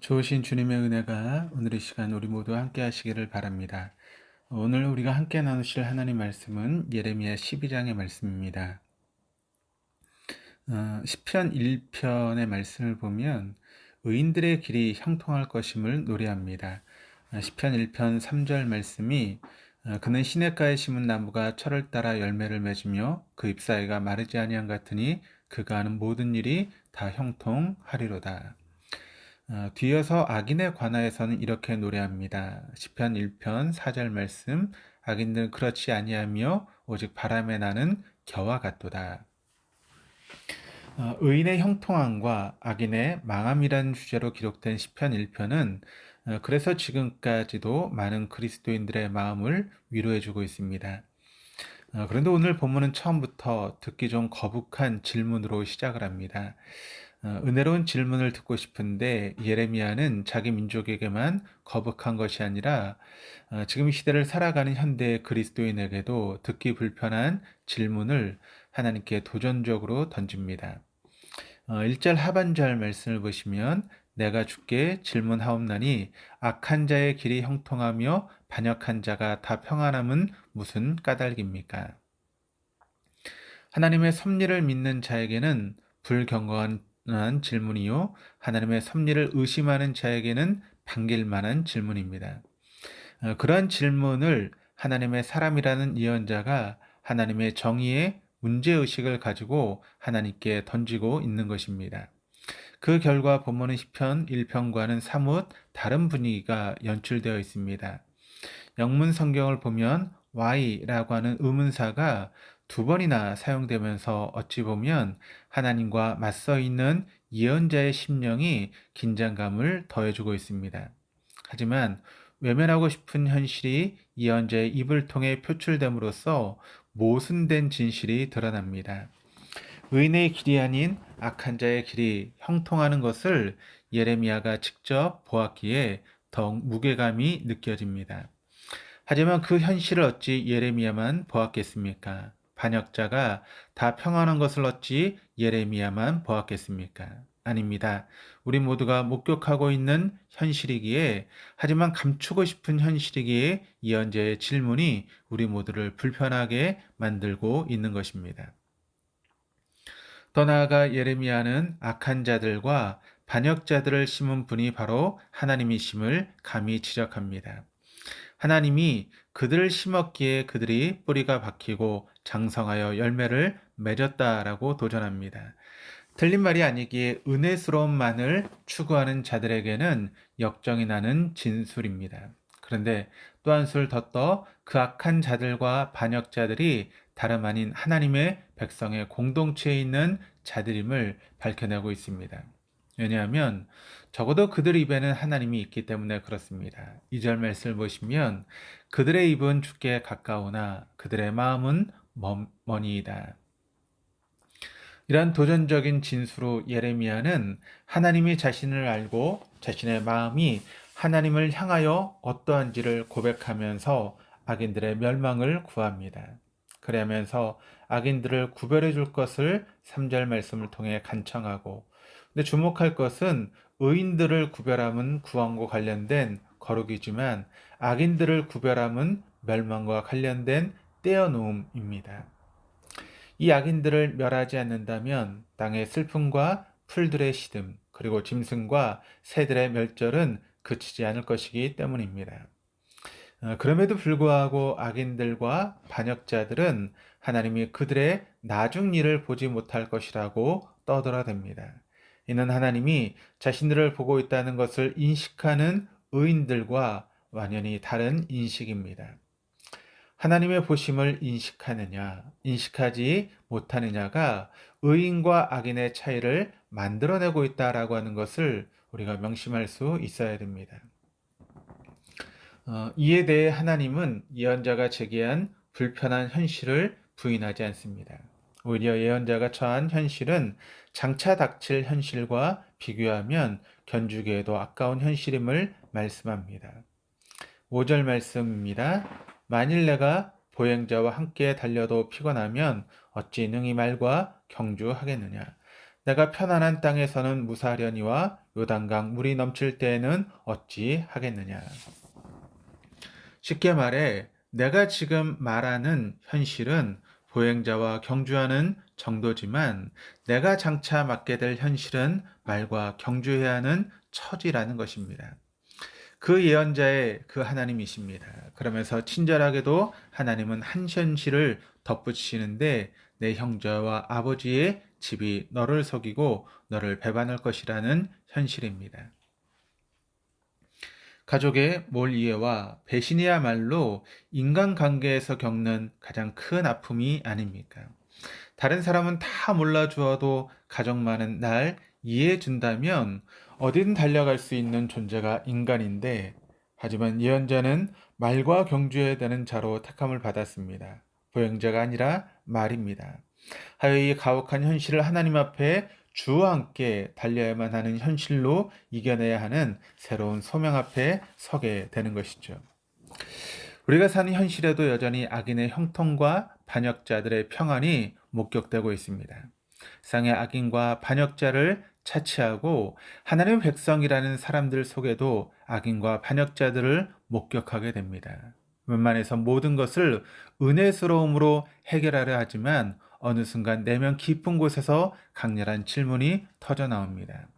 좋으신 주님의 은혜가 오늘 이 시간 우리 모두 함께 하시기를 바랍니다. 오늘 우리가 함께 나누실 하나님 말씀은 예레미야 12장의 말씀입니다. 어, 10편 1편의 말씀을 보면 의인들의 길이 형통할 것임을 노래합니다. 어, 10편 1편 3절 말씀이 어, 그는 시냇가에 심은 나무가 철을 따라 열매를 맺으며 그 잎사이가 마르지 아니한 같으니 그가 하는 모든 일이 다 형통하리로다. 어, 뒤어서 악인에 관하여서는 이렇게 노래합니다. 시편 1편 4절 말씀 악인들은 그렇지 아니하며 오직 바람에 나는 겨와 같도다. 어, 의인의 형통함과 악인의 망함이라는 주제로 기록된 시편 1편은 어, 그래서 지금까지도 많은 그리스도인들의 마음을 위로해주고 있습니다. 어, 그런데 오늘 본문은 처음부터 듣기 좀 거북한 질문으로 시작을 합니다. 어, 은혜로운 질문을 듣고 싶은데 예레미야는 자기 민족에게만 거북한 것이 아니라 어, 지금 이 시대를 살아가는 현대 그리스도인에게도 듣기 불편한 질문을 하나님께 도전적으로 던집니다. 1절 하반절 말씀을 보시면 내가 주께 질문하옵나니 악한 자의 길이 형통하며 반역한 자가 다 평안함은 무슨 까닭입니까? 하나님의 섭리를 믿는 자에게는 불경거한 질문이요. 하나님의 섭리를 의심하는 자에게는 반길 만한 질문입니다. 어, 그러한 질문을 하나님의 사람이라는 예언자가 하나님의 정의의 문제의식을 가지고 하나님께 던지고 있는 것입니다. 그 결과 본문의 시편 1편과는 사뭇 다른 분위기가 연출되어 있습니다. 영문 성경을 보면 Y라고 하는 의문사가 두 번이나 사용되면서 어찌 보면 하나님과 맞서 있는 예언자의 심령이 긴장감을 더해주고 있습니다. 하지만 외면하고 싶은 현실이 예언자의 입을 통해 표출됨으로써 모순된 진실이 드러납니다. 의인의 길이 아닌 악한 자의 길이 형통하는 것을 예레미야가 직접 보았기에 더욱 무게감이 느껴집니다. 하지만 그 현실을 어찌 예레미야만 보았겠습니까? 반역자가 다 평안한 것을 어찌 예레미야만 보았겠습니까? 아닙니다. 우리 모두가 목격하고 있는 현실이기에 하지만 감추고 싶은 현실이기에 이언제의 질문이 우리 모두를 불편하게 만들고 있는 것입니다. 더 나아가 예레미야는 악한 자들과 반역자들을 심은 분이 바로 하나님이심을 감히 지적합니다. 하나님이 그들을 심었기에 그들이 뿌리가 박히고 장성하여 열매를 맺었다라고 도전합니다. 틀린 말이 아니기에 은혜스러움만을 추구하는 자들에게는 역정이 나는 진술입니다. 그런데 또 한술 더 떠 그 악한 자들과 반역자들이 다름 아닌 하나님의 백성의 공동체에 있는 자들임을 밝혀내고 있습니다. 왜냐하면 적어도 그들 입에는 하나님이 있기 때문에 그렇습니다. 2절 말씀을 보시면 그들의 입은 주께 가까우나 그들의 마음은 머니이다. 이러한 도전적인 진수로 예레미야는 하나님이 자신을 알고 자신의 마음이 하나님을 향하여 어떠한지를 고백하면서 악인들의 멸망을 구합니다. 그러면서 악인들을 구별해 줄 것을 3절 말씀을 통해 간청하고 근데 주목할 것은 의인들을 구별함은 구원과 관련된 거룩이지만 악인들을 구별함은 멸망과 관련된 떼어놓음입니다. 이 악인들을 멸하지 않는다면 땅의 슬픔과 풀들의 시듬 그리고 짐승과 새들의 멸절은 그치지 않을 것이기 때문입니다. 어, 그럼에도 불구하고 악인들과 반역자들은 하나님이 그들의 나중 일을 보지 못할 것이라고 떠들어댑니다. 이는 하나님이 자신들을 보고 있다는 것을 인식하는 의인들과 완연히 다른 인식입니다. 하나님의 보심을 인식하느냐, 인식하지 못하느냐가 의인과 악인의 차이를 만들어내고 있다라고 하는 것을 우리가 명심할 수 있어야 됩니다. 어, 이에 대해 하나님은 예언자가 제기한 불편한 현실을 부인하지 않습니다. 오히려 예언자가 처한 현실은 장차 닥칠 현실과 비교하면 견주기에도 아까운 현실임을 말씀합니다. 5절 말씀입니다. 만일 내가 보행자와 함께 달려도 피곤하면 어찌 능히 말과 경주하겠느냐. 내가 편안한 땅에서는 무사하려니와 요단강 물이 넘칠 때에는 어찌 하겠느냐. 쉽게 말해 내가 지금 말하는 현실은 보행자와 경주하는 정도지만 내가 장차 맡게 될 현실은 말과 경주해야 하는 처지라는 것입니다. 그 예언자의 그 하나님이십니다. 그러면서 친절하게도 하나님은 한 현실을 덧붙이시는데 내 형제와 아버지의 집이 너를 속이고 너를 배반할 것이라는 현실입니다. 가족의 몰이해와 배신이야말로 인간관계에서 겪는 가장 큰 아픔이 아닙니까? 다른 사람은 다 몰라주어도 가족만은 날 이해해 준다면 어디든 달려갈 수 있는 존재가 인간인데 하지만 예언자는 말과 경주해야 되는 자로 택함을 받았습니다. 보행자가 아니라 말입니다. 하여 이 가혹한 현실을 하나님 앞에 주와 함께 달려야만 하는 현실로 이겨내야 하는 새로운 소명 앞에 서게 되는 것이죠. 우리가 사는 현실에도 여전히 악인의 형통과 반역자들의 평안이 목격되고 있습니다. 상의 악인과 반역자를 차치하고 하나님의 백성이라는 사람들 속에도 악인과 반역자들을 목격하게 됩니다. 웬만해서 모든 것을 은혜스러움으로 해결하려 하지만 어느 순간 내면 깊은 곳에서 강렬한 질문이 터져 나옵니다.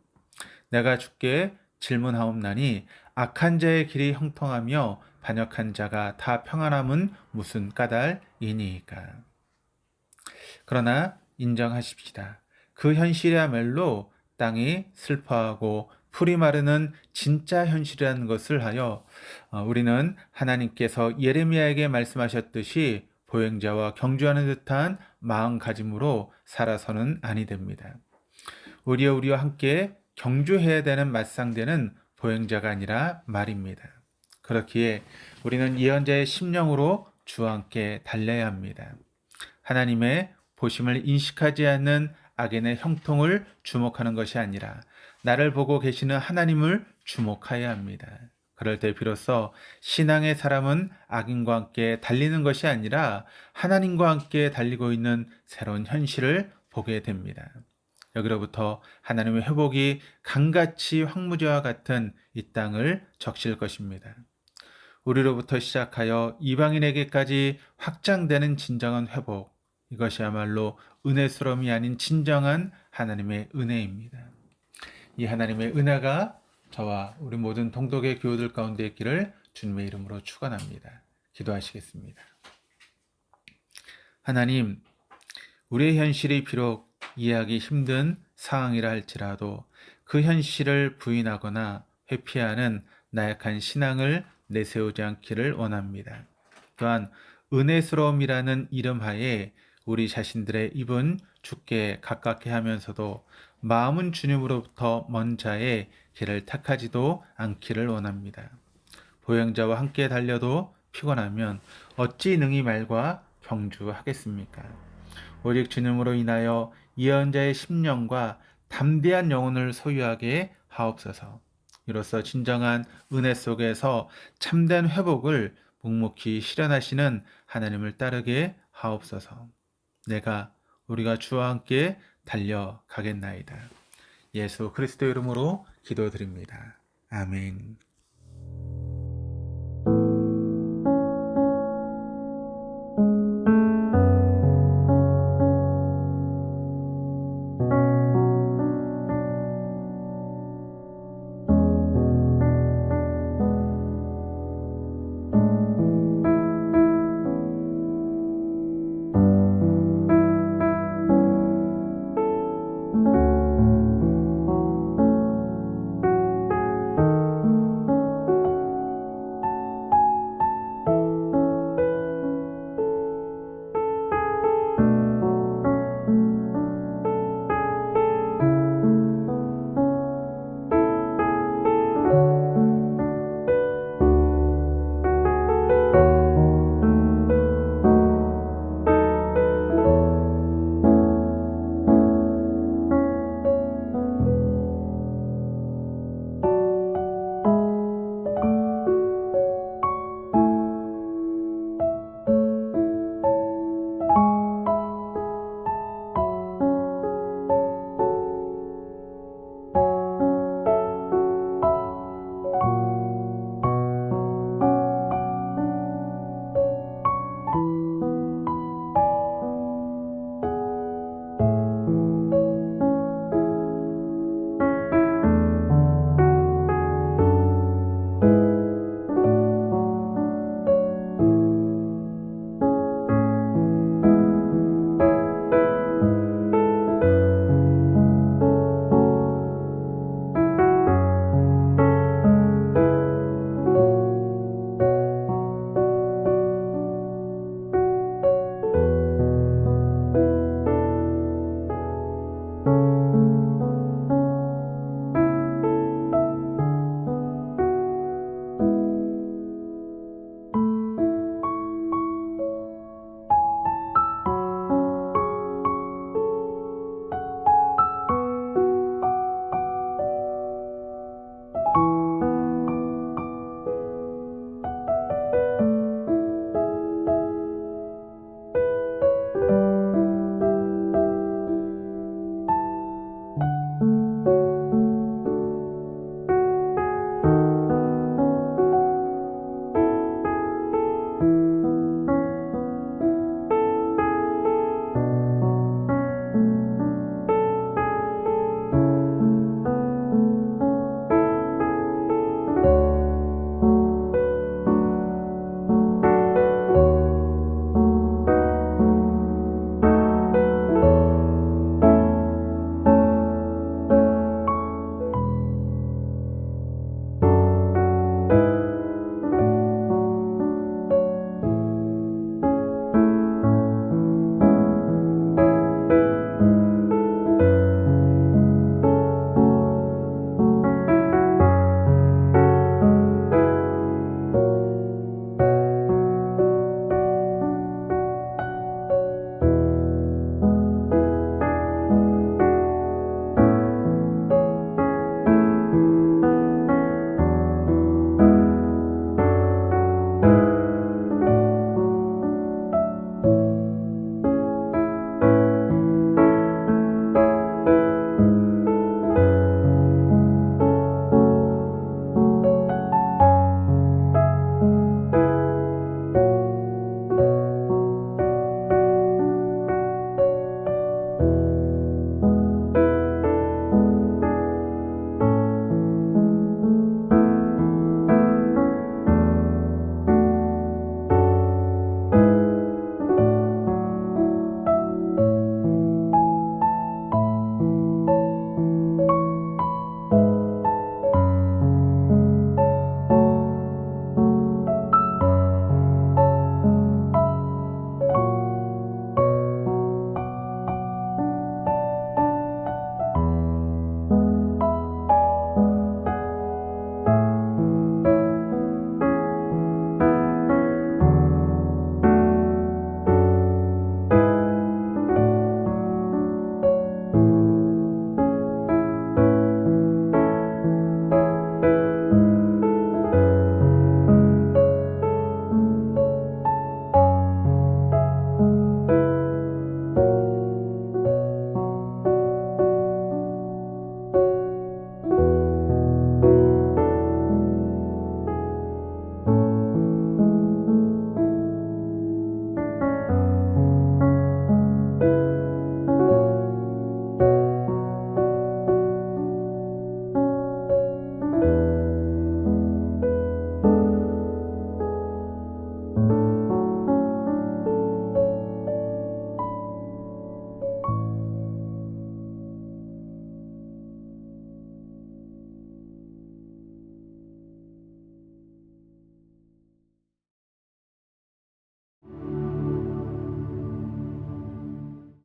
내가 주께 질문하옵나니 악한 자의 길이 형통하며 반역한 자가 다 평안함은 무슨 까닭이니까. 그러나 인정하십시다. 그 현실이야말로 땅이 슬퍼하고 풀이 마르는 진짜 현실이라는 것을 하여 어, 우리는 하나님께서 예레미야에게 말씀하셨듯이 보행자와 경주하는 듯한 마음가짐으로 살아서는 아니 됩니다. 우리와 우리와 함께 경주해야 되는 맞상대는 보행자가 아니라 말입니다. 그렇기에 우리는 예언자의 심령으로 주와 함께 달려야 합니다. 하나님의 보심을 인식하지 않는 악인의 형통을 주목하는 것이 아니라 나를 보고 계시는 하나님을 주목하여야 합니다. 그럴 때 비로소 신앙의 사람은 악인과 함께 달리는 것이 아니라 하나님과 함께 달리고 있는 새로운 현실을 보게 됩니다. 여기로부터 하나님의 회복이 강같이 황무지와 같은 이 땅을 적실 것입니다. 우리로부터 시작하여 이방인에게까지 확장되는 진정한 회복, 이것이야말로 은혜스러움이 아닌 진정한 하나님의 은혜입니다. 이 하나님의 은혜가 저와 우리 모든 동독의 교우들 가운데 있기를 주님의 이름으로 축원합니다. 기도하시겠습니다. 하나님, 우리의 현실이 비록 이해하기 힘든 상황이라 할지라도 그 현실을 부인하거나 회피하는 나약한 신앙을 내세우지 않기를 원합니다. 또한 은혜스러움이라는 이름 하에 우리 자신들의 입은 죽게 가깝게 하면서도 마음은 주님으로부터 먼 자의 길을 택하지도 않기를 원합니다. 보행자와 함께 달려도 피곤하면 어찌 능히 말과 경주하겠습니까? 오직 주님으로 인하여 예언자의 심령과 담대한 영혼을 소유하게 하옵소서. 이로써 진정한 은혜 속에서 참된 회복을 묵묵히 실현하시는 하나님을 따르게 하옵소서. 내가 우리가 주와 함께 달려가겠나이다. 예수 그리스도 이름으로 기도드립니다. 아멘.